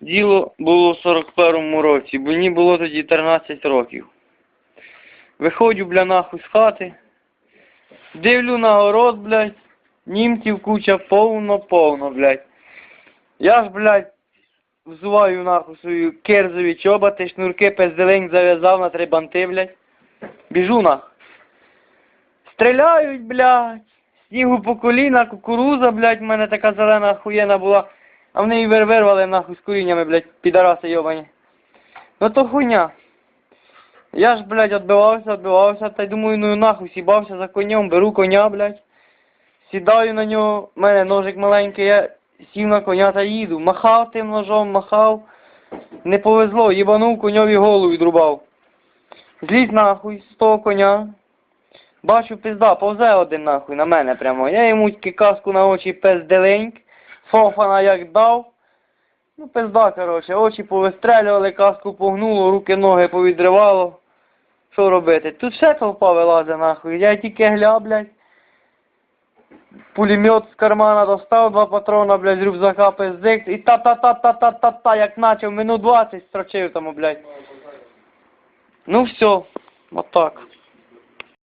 Діло було в 41-му році, бо мені було тоді 13 років. Виходжу, бля, нахуй з хати. Дивлю на город, блядь. Німців куча повно-повно, блядь. Я ж, блядь, взуваю нахуй свою керзові чоботи, шнурки пизделень зав'язав на три банти, блядь. Біжу нахуй. Стріляють, блядь. Снігу по коліна, кукуруза, блядь, в мене така зелена охуєна була. А вони її вирвали нахуй з коріннями, блядь, підараси йобані. Ну то хуйня. Я ж, блядь, отбивався, отбивався, та й думаю, ну нахуй сібався за конем, беру коня, блядь. Сідаю на нього, в мене ножик маленький, я сів на коня та їду. Махав тим ножом, махав. Не повезло, їбанув коньові голову відрубав. Злізь нахуй з того коня. Бачу, пизда, повзе один нахуй на мене прямо. Я йому каску на очі пизделеньк. Фофана як дав. Ну, пизда, короче, очі повистрелювали, каску погнуло, руки, ноги повідривало. Що робити? Тут ще толпа вилазить нахуй. Я тільки гля, блядь. Пулемет з кармана достав, два патрона, блядь, з рюкзака пиздик. І та-та-та-та-та-та-та, як начав, минут 20 строчив тому, блядь. Ну все, отак.